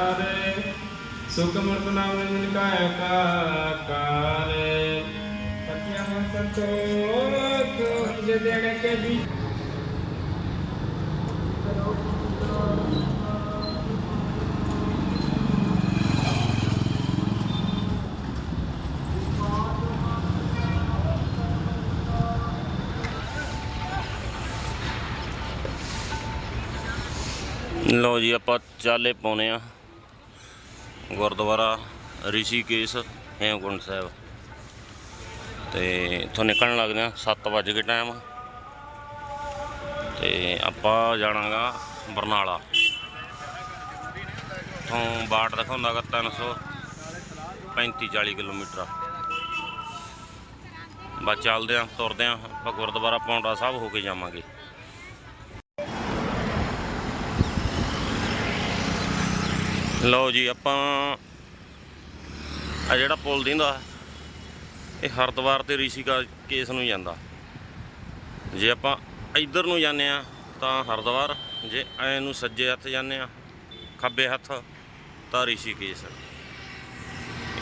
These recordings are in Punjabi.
ਕਾਰ ਸੁਖ ਮਰਤ ਨਾਮ ਨਿੰਦਨ ਕਾਇਆ ਕਾ ਕਾਰ ਪਤਿਆ ਮਨ ਸੰਤੋਖ ਜੇ ਦੇਣੇ ਕੇ ਵੀ। ਲਓ ਜੀ, ਆਪਾਂ ਚਾਲੇ ਪਾਉਨੇ ਆ। ਗੁਰਦੁਆਰਾ ਰਿਸ਼ੀਕੇਸ਼ ਹੇਮਕੁੰਟ ਸਾਹਿਬ। ਤੇ ਇੱਥੋਂ ਨਿਕਲਣ ਲੱਗਦੇ ਆ 7 ਵਜੇ ਕੇ ਟਾਈਮ ਤੇ ਆਪਾਂ ਜਾਣਾਗਾ ਬਰਨਾਲਾ। ਤੋਂ ਬਾਟ ਦਿਖਾਉਂਦਾਗਾ 335 40 ਕਿਲੋਮੀਟਰ। ਬਸ ਚੱਲਦੇ ਆ ਤੁਰਦੇ ਆ ਆਪਾਂ ਗੁਰਦੁਆਰਾ ਪੌਂਡਾ ਸਾਹਿਬ ਹੋ ਕੇ ਜਾਵਾਂਗੇ। ਲਓ ਜੀ, ਆਪਾਂ ਆ ਜਿਹੜਾ ਪੁਲ ਦਿੰਦਾ, ਇਹ ਹਰਦੁਆਰ ਤੇ ਰਿਸ਼ੀਕਾ ਕੇਸ ਨੂੰ ਜਾਂਦਾ। ਜੇ ਆਪਾਂ ਇੱਧਰ ਨੂੰ ਜਾਂਦੇ ਆ ਤਾਂ ਹਰਦੁਆਰ, ਜੇ ਐ ਨੂੰ ਸੱਜੇ ਹੱਥ ਜਾਂਦੇ ਆ ਖੱਬੇ ਹੱਥ, ਤਾਂ ਰਿਸ਼ੀਕੇਸ਼।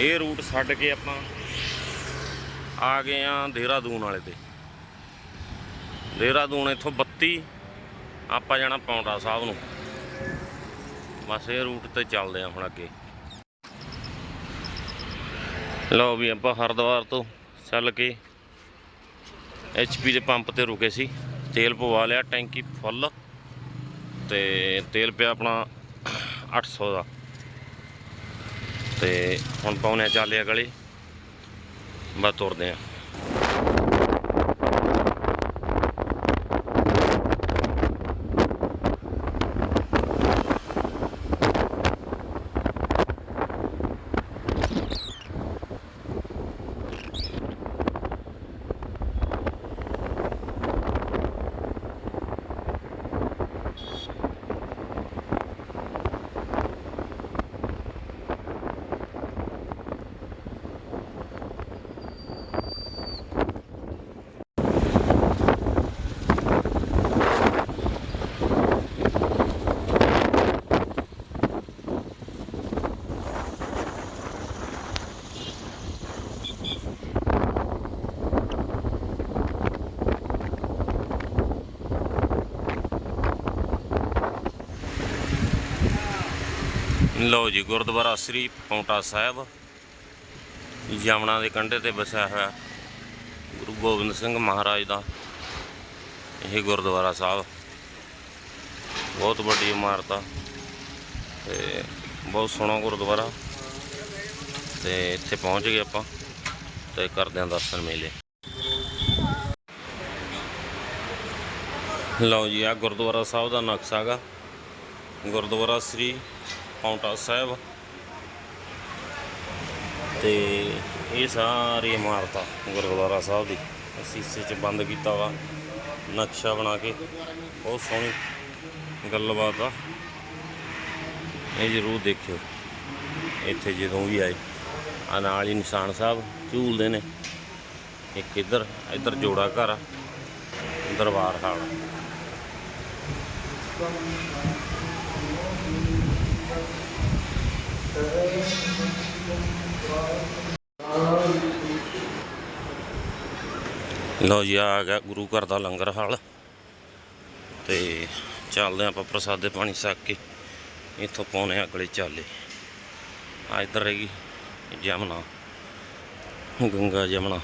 ਇਹ ਰੂਟ ਛੱਡ ਕੇ ਆਪਾਂ ਆ ਗਏ ਆ ਦੇਹਰਾਦੂਨ ਵਾਲੇ ਤੇ। ਦੇਹਰਾਦੂਨ ਇੱਥੋਂ 32 ਆਪਾਂ ਜਾਣਾ ਪੌਂਡਾ ਸਾਹਿਬ ਨੂੰ। ਬਸ ਇਹ ਰੂਟ ਤੇ ਚੱਲਦੇ ਆ ਹੁਣ ਅੱਗੇ। ਲਓ ਵੀ ਆਪਾਂ ਹਰਦੁਆਰ ਤੋਂ ਚੱਲ ਕੇ ਐਚਪੀ ਦੇ ਪੰਪ ਤੇ ਰੁਕੇ ਸੀ। ਤੇਲ ਪਵਾ ਲਿਆ, ਟੈਂਕੀ ਫੁੱਲ ਤੇ ਤੇਲ ਪਿਆ ਆਪਣਾ 800 ਦਾ। ਤੇ ਹੁਣ ਪਾਉਣੇ ਆ ਚਾਲਿਆ ਗਲੇ ਬਸ ਤੁਰਦੇ ਆ ਲਓ ਜੀ, ਗੁਰਦੁਆਰਾ ਸ੍ਰੀ ਪੌਂਟਾ ਸਾਹਿਬ। ਯਮਨਾ ਦੇ ਕੰਢੇ ਤੇ ਬਸਿਆ ਹੋਇਆ ਗੁਰੂ ਗੋਬਿੰਦ ਸਿੰਘ ਮਹਾਰਾਜ ਦਾ ਇਹ ਗੁਰਦੁਆਰਾ ਸਾਹਿਬ। ਬਹੁਤ ਵੱਡੀ ਇਮਾਰਤ ਆ ਤੇ ਬਹੁਤ ਸੋਹਣਾ ਗੁਰਦੁਆਰਾ। ਤੇ ਇੱਥੇ ਪਹੁੰਚ ਗਏ ਆਪਾਂ ਤੇ ਕਰਦੇ ਆਂ ਦਰਸ਼ਨ ਮੇਲੇ। ਲਓ ਜੀ ਆ ਗੁਰਦੁਆਰਾ ਸਾਹਿਬ ਦਾ ਨਕਸ਼ਾ ਹੈਗਾ। ਗੁਰਦੁਆਰਾ ਸ੍ਰੀ ਪੌਂਟਾ ਸਾਹਿਬ। ਤੇ ਇਹ ਸਾਰੀ ਇਮਾਰਤ ਆ ਗੁਰਦੁਆਰਾ ਸਾਹਿਬ ਦੀ। ਸੀਸੇ 'ਚ ਬੰਦ ਕੀਤਾ ਵਾ, ਨਕਸ਼ਾ ਬਣਾ ਕੇ। ਬਹੁਤ ਸੋਹਣੀ ਗੱਲਬਾਤ ਆ। ਇਹ ਜ਼ਰੂਰ ਦੇਖਿਓ, ਇੱਥੇ ਜਦੋਂ ਵੀ ਆਏ। ਆ ਨਾਲ ਹੀ ਨਿਸ਼ਾਨ ਸਾਹਿਬ ਝੂਲਦੇ ਨੇ। ਇੱਕ ਇੱਧਰ ਇੱਧਰ ਜੋੜਾ ਘਰ ਦਰਬਾਰ ਹਾਲ। ਲਓ ਜੀ, ਆ ਗਿਆ ਗੁਰੂ ਘਰ ਦਾ ਲੰਗਰ ਹਾਲ। ਤੇ ਚੱਲਦੇ ਆਪਾਂ ਪ੍ਰਸਾਦੇ ਪਾਣੀ ਛਕ ਕੇ। ਇੱਥੋਂ ਪਾਉਣੇ ਆ ਅਗਲੇ ਚਾਲੇ। ਆ ਇੱਧਰ ਹੈਗੀ ਜਮਨਾ। ਗੰਗਾ ਜਮਨਾ।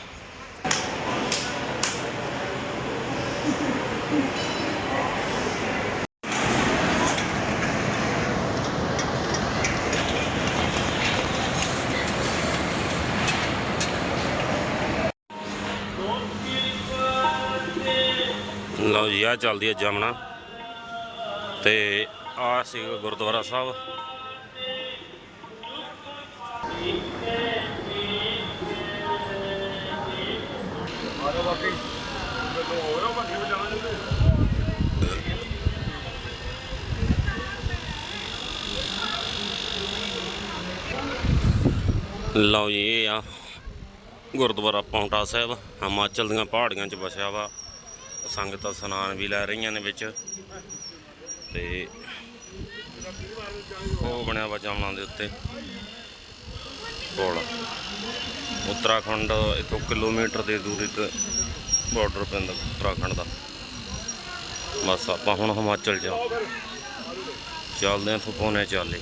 ਲਓ ਜੀ ਆ ਚੱਲਦੀ ਹੈ ਜਮਨਾ। ਤੇ ਆ ਸੀ ਗੁਰਦੁਆਰਾ ਸਾਹਿਬ। ਲਓ ਜੀ, ਇਹ ਆ ਗੁਰਦੁਆਰਾ ਪੌਂਟਾ ਸਾਹਿਬ। ਹਿਮਾਚਲ ਦੀਆਂ ਪਹਾੜੀਆਂ 'ਚ ਵਸਿਆ ਵਾ। ਸੰਗਤਾਂ ਸਨਾਨ ਵੀ ਲੈ ਰਹੀਆਂ ਨੇ ਵਿੱਚ। ਤੇ ਉਹ ਬਣਿਆ ਵਾ ਦੇ ਉੱਤੇ। ਕੋਲ। ਉੱਤਰਾਖੰਡ ਇੱਥੋਂ ਕਿਲੋਮੀਟਰ ਦੇ ਦੂਰੀ ਤੇ ਬਾਰਡਰ ਪੈਂਦਾ ਉੱਤਰਾਖੰਡ ਦਾ। ਬਸ ਆਪਾਂ ਹੁਣ ਹਿਮਾਚਲ ਜਾ। ਚੱਲਦੇ ਹਾਂ ਇੱਥੋਂ ਪੌਣੇ ਚਾਲੇ।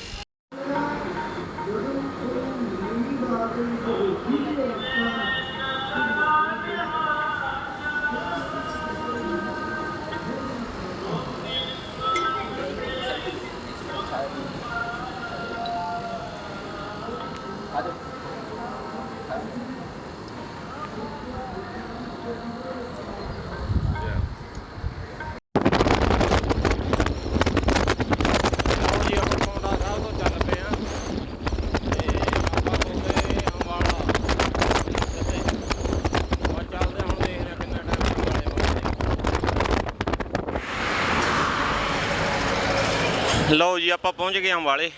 ਲਓ ਜੀ, ਆਪਾਂ ਪਹੁੰਚ ਗਏ ਅੰਬਾਲੇ।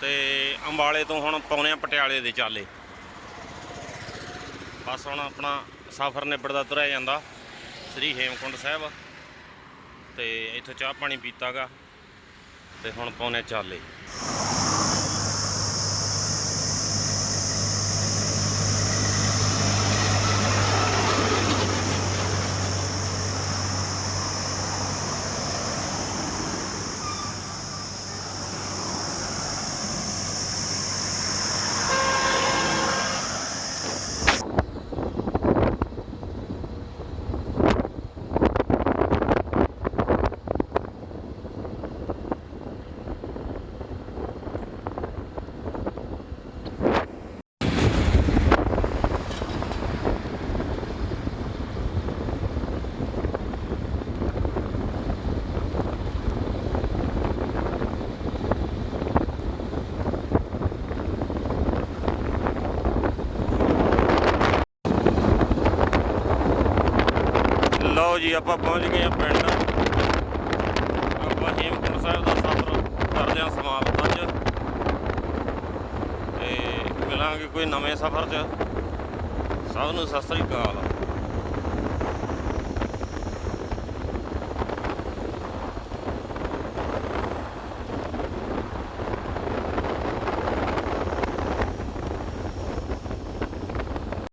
ਤੇ ਅੰਬਾਲੇ ਤੋਂ ਹੁਣ ਪਾਉਨੇ ਆ ਪਟਿਆਲੇ ਦੇ ਚਾਲੇ। ਬਸ ਹੁਣ ਆਪਣਾ ਸਫ਼ਰ ਨਿਬੜਦਾ ਤੁਰਿਆ ਜਾਂਦਾ। ਸ੍ਰੀ ਹੇਮਕੁੰਡ ਸਾਹਿਬ। ਤੇ ਇੱਥੋਂ ਚਾਹ ਪਾਣੀ ਪੀਤਾਗਾ। ਤੇ ਹੁਣ ਪਾਉਨੇ ਚਾਲੇ ਲਓ ਜੀ, ਆਪਾਂ ਪਹੁੰਚ ਗਏ ਆ ਪਿੰਡ। ਆਪਾਂ ਹੇਮਕੁੰਟ ਸਾਹਿਬ ਦਾ ਸਫ਼ਰ ਕਰਦੇ ਹਾਂ ਸਮਾਪਤ ਅੱਜ। ਤੇ ਮਿਲਾਂਗੇ ਕੋਈ ਨਵੇਂ ਸਫ਼ਰ 'ਚ। ਸਭ ਨੂੰ ਸਤਿ ਸ੍ਰੀ ਅਕਾਲ।